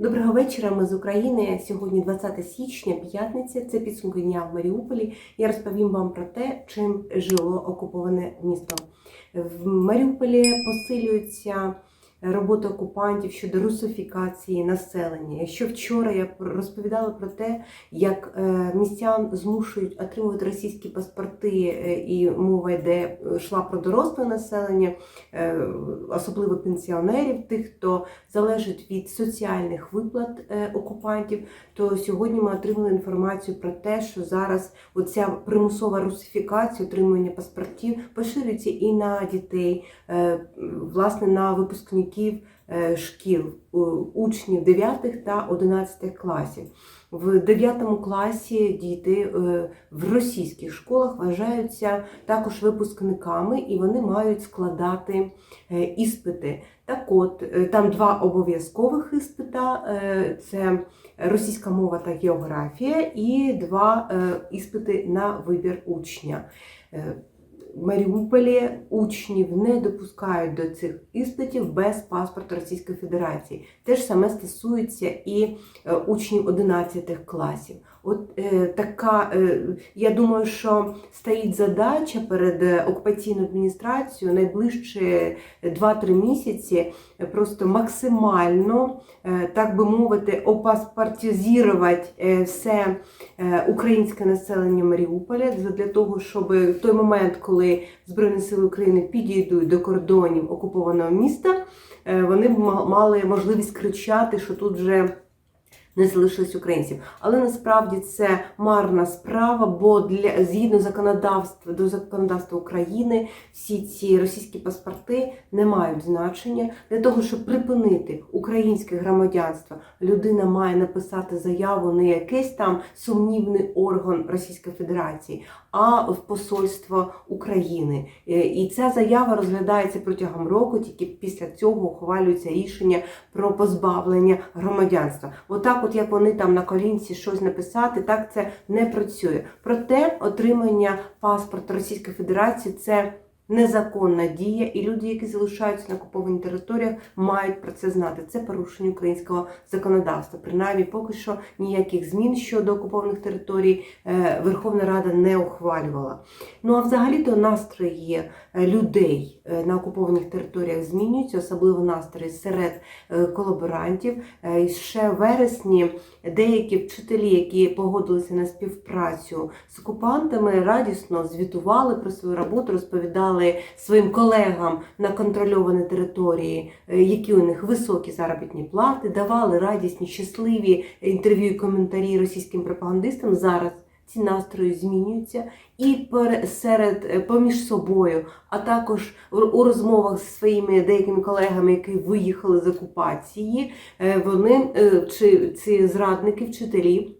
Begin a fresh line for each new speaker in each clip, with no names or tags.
Доброго вечора. Ми з України. Сьогодні 20 січня, п'ятниця. Це підсумки дня в Маріуполі. Я розповім вам про те, чим жило окуповане місто. В Маріуполі посилюється робота окупантів щодо русифікації населення. Якщо вчора я розповідала про те, як е, містян змушують отримувати російські паспорти, е, і мова йде йшла про доросле населення, е, особливо пенсіонерів, тих, хто залежить від соціальних виплат е, окупантів, то сьогодні ми отримали інформацію про те, що зараз оця примусова русифікація, отримання паспортів поширюється і на дітей, е, власне, на випускників е, шкіл, учнів 9 та 11 класів. В 9 класі діти е, в російських школах вважаються також випускниками, і вони мають складати е, іспити. Так от, там два обов'язкових іспита: це російська мова та географія, і два іспити на вибір учня. Маріуполі учнів не допускають до цих іспитів без паспорту Російської Федерації. Те ж саме стосується і е, учнів 11 класів. От е, така, е, я думаю, що стоїть задача перед е, окупаційною адміністрацією найближчі 2-3 місяці е, просто максимально, е, так би мовити, опаспортизувати е, все е, українське населення Маріуполя для того, щоб в той момент, коли Збройні Сили України підійдуть до кордонів окупованого міста, е, вони б мали можливість кричати, що тут вже не залишилось українців. Але насправді це марна справа, бо для згідно законодавства до законодавства України всі ці російські паспорти не мають значення для того, щоб припинити українське громадянство. Людина має написати заяву не якийсь там сумнівний орган Російської Федерації, а в посольство України. Е, І ця заява розглядається протягом року. Тільки після цього ухвалюється рішення про позбавлення громадянства. Отак, от як вони там на колінці щось написати, так це не працює. Проте отримання паспорта Російської Федерації це. Незаконна дія, і люди, які залишаються на окупованих територіях, мають про це знати. Це порушення українського законодавства. Принаймні, поки що ніяких змін щодо окупованих територій е, Верховна Рада не ухвалювала. Ну а взагалі-то настрої е, людей е, на окупованих територіях змінюються, особливо настрої серед колаборантів. І Ще в вересні деякі вчителі, які погодилися на співпрацю з окупантами, радісно звітували про свою роботу, розповідали своїм колегам на контрольованій території, е, які у них високі заробітні плати, давали радісні, щасливі інтерв'ю і коментарі російським пропагандистам. Зараз ці настрої змінюються і серед е, поміж собою, а також у- розмовах зі своїми деякими колегами, які виїхали з окупації, е, вони чи ці зрадники, вчителі.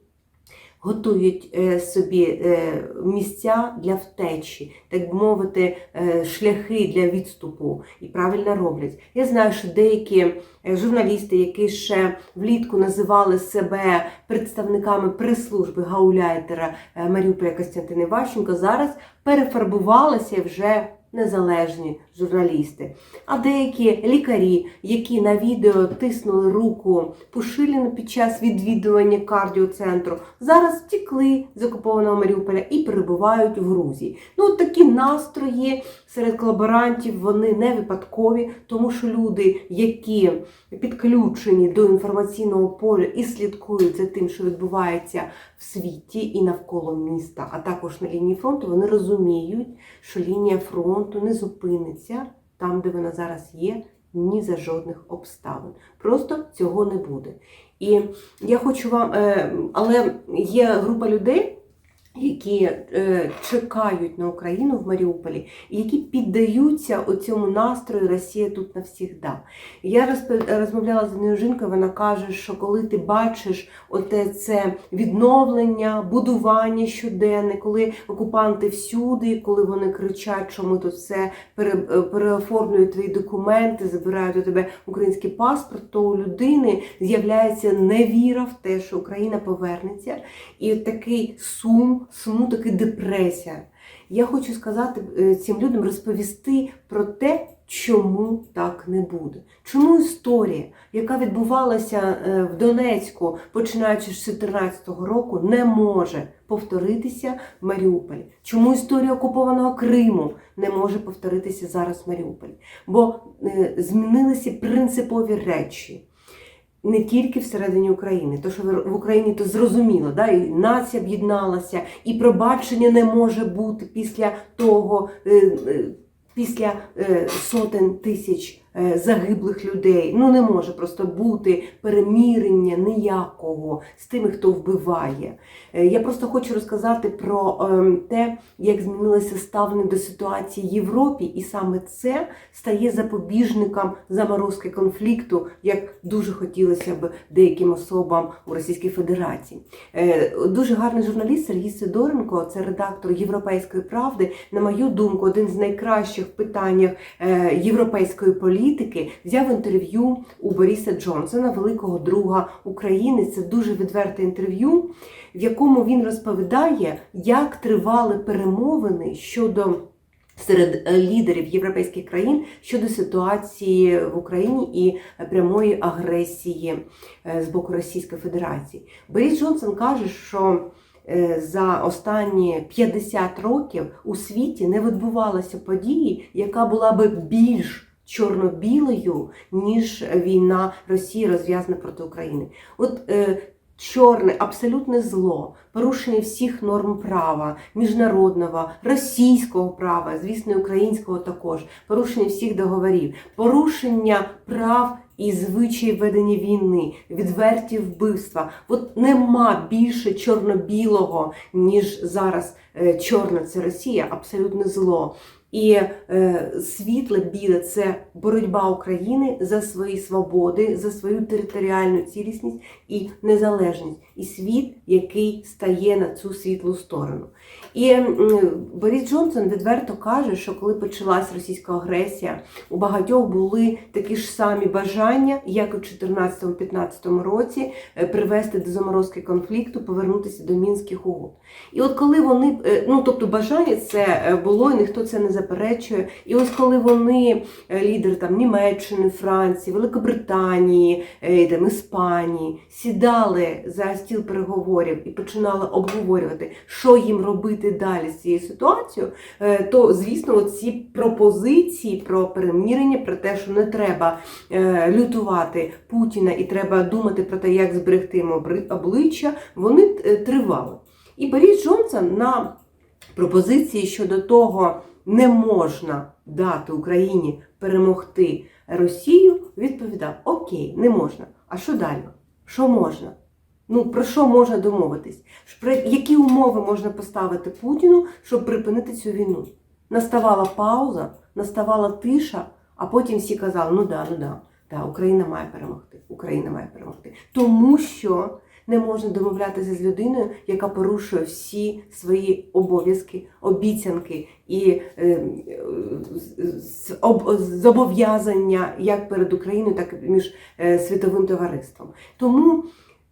Готують е, собі е, місця для втечі, так би мовити, е, шляхи для відступу і правильно роблять. Я знаю, що деякі журналісти, які ще влітку називали себе представниками прес-служби гауляйтера Маріуполя Костянтина Іващенко, зараз перефарбувалися вже незалежні журналісти. А деякі лікарі, які на відео тиснули руку Пушиліну під час відвідування кардіоцентру, зараз втекли з окупованого Маріуполя і перебувають в Грузії. Ну, от такі настрої серед колаборантів вони не випадкові, тому що люди, які підключені до інформаційного поля і слідкують за тим, що відбувається в світі і навколо міста, а також на лінії фронту, вони розуміють, що лінія фронту не зупиниться там, де вона зараз є, ні за жодних обставин. Просто цього не буде. І я хочу вам, е, але є група людей. Які е, чекають на Україну в Маріуполі, і які піддаються цьому настрою Росія тут навсігда. Я розп- розмовляла з однією жінкою, вона каже, що коли ти бачиш оте це відновлення, будування щоденне, коли окупанти всюди, коли вони кричать, що ми тут все пере, е, переоформлюють твої документи, забирають у тебе український паспорт, то у людини з'являється невіра в те, що Україна повернеться, і такий сум, смуток і депресія. Я хочу сказати е, цим людям розповісти про те, чому так не буде? Чому історія, яка відбувалася е, в Донецьку, починаючи з 2014 року, не може повторитися в Маріуполі? Чому історія окупованого Криму не може повторитися зараз в Маріуполі? Бо е, змінилися принципові речі. Не тільки всередині України, то що в Україні то зрозуміло, да, і нація об'єдналася, і пробачення не може бути після того, е, е, після е, сотень тисяч загиблих людей. Ну не може просто бути перемірення ніякого з тими, хто вбиває. Е, Я просто хочу розказати про ем, те, як змінилося ставлення до ситуації в Європі, і саме це стає запобіжником заморозки конфлікту, як дуже хотілося б деяким особам у Російській Федерації. Е, Дуже гарний журналіст Сергій Сидоренко, це редактор Європейської правди. На мою думку, один з найкращих питаннях е, європейської політики взяв інтерв'ю у Бориса Джонсона, великого друга України. Це дуже відверте інтерв'ю, в якому він розповідає, як тривали перемовини щодо серед лідерів європейських країн щодо ситуації в Україні і прямої агресії е, з боку Російської Федерації. Борис Джонсон каже, що е, за останні 50 років у світі не відбувалася події, яка була би більш чорно-білою, ніж війна Росії розв'язана проти України. От е, чорне, абсолютне зло, порушення всіх норм права, міжнародного, російського права, звісно, українського також, порушення всіх договорів, порушення прав і звичаїв ведення війни, відверті вбивства. От нема більше чорно-білого, ніж зараз е, чорне це Росія, абсолютне зло. І е, світле біле це боротьба України за свої свободи, за свою територіальну цілісність і незалежність, і світ, який стає на цю світлу сторону. І м, Борис Джонсон відверто каже, що коли почалась російська агресія, у багатьох були такі ж самі бажання, як у 2014-2015 році, е, привести до заморозки конфлікту, повернутися до мінських угод. І от коли вони, е, ну тобто бажання це е, було, і ніхто це не заперечує. І ось коли вони, е, лідери там Німеччини, Франції, Великобританії, е, там, Іспанії, сідали за стіл переговорів і починали обговорювати, що їм робити далі з цією ситуацією, е, то звісно, ці пропозиції про перемірення, про те, що не треба лютувати Путіна і треба думати про те, як зберегти йому обличчя, вони тривали. І Борис Джонсон на пропозиції щодо того, не можна дати Україні перемогти Росію, відповідав: Окей, не можна. А що далі? Що можна? Ну про що можна домовитись? Про які умови можна поставити Путіну, щоб припинити цю війну? Наставала пауза, наставала тиша, а потім всі казали: ну да, ну да, да, Україна має перемогти. Україна має перемогти. Тому що не можна домовлятися з людиною, яка порушує всі свої обов'язки, обіцянки і е, об- зобов'язання як перед Україною, так і між е, світовим товариством. Тому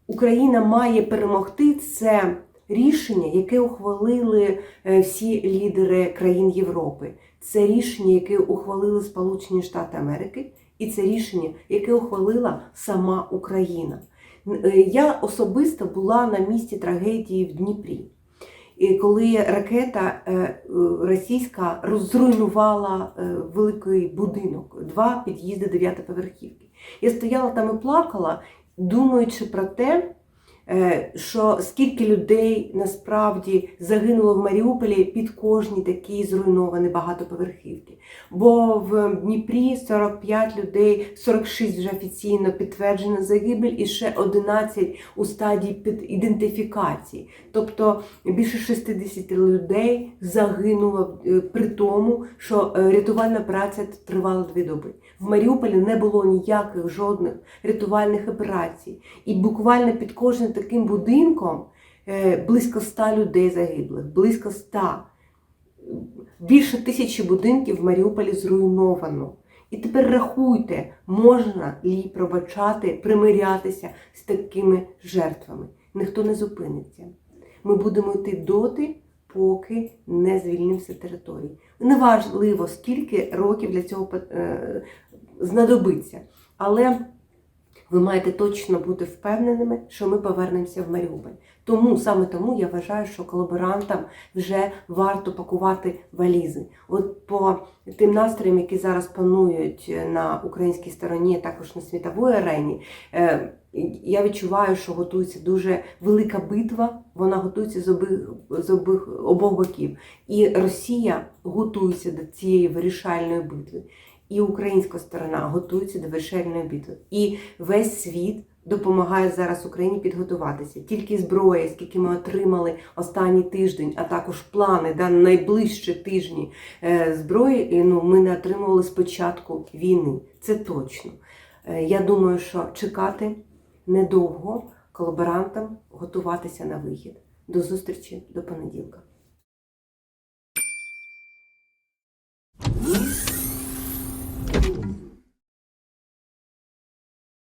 Україна має перемогти це рішення, яке ухвалили е, всі лідери країн Європи. Це рішення, яке ухвалили Сполучені Штати Америки, і це рішення, яке ухвалила сама Україна. Е, Я особисто була на місці трагедії в Дніпрі. Коли ракета е, е, російська розруйнувала великий будинок, два під'їзди дев'ятоповерхівки. Я стояла там і плакала, думаючи про те, що скільки людей насправді загинуло в Маріуполі під кожній такій зруйнованій багатоповерхівки. Бо в Дніпрі 45 людей, 46 вже офіційно підтверджено загибель, і ще 11 у стадії під ідентифікації. Тобто більше 60 людей загинуло е, при тому, що е, рятувальна праця тривала дві доби. В Маріуполі не було ніяких жодних рятувальних операцій. І буквально під кожним таким будинком е, близько 100 людей загиблих, близько 100. Більше тисячі будинків в Маріуполі зруйновано. І тепер рахуйте, можна лі пробачати, примирятися з такими жертвами. Ніхто не зупиниться. Ми будемо йти доти, поки не звільнимося території. Неважливо, скільки років для цього е, знадобиться. Але ви маєте точно бути впевненими, що ми повернемося в Маріуполь. Тому саме тому я вважаю, що колаборантам вже варто пакувати валізи. От по тим настроям, які зараз панують на українській стороні, також на світовій арені, е, я відчуваю, що готується дуже велика битва. Вона готується з обох, з обох, обох боків. І Росія готується до цієї вирішальної битви. І українська сторона готується до вирішальної битви. І весь світ допомагає зараз Україні підготуватися. Тільки зброя, скільки ми отримали останній тиждень, а також плани да, на найближчі тижні е, зброї, ну, ми не отримували з початку війни. Це точно. Е, Я думаю, що чекати недовго колаборантам готуватися на вихід. До зустрічі до понеділка.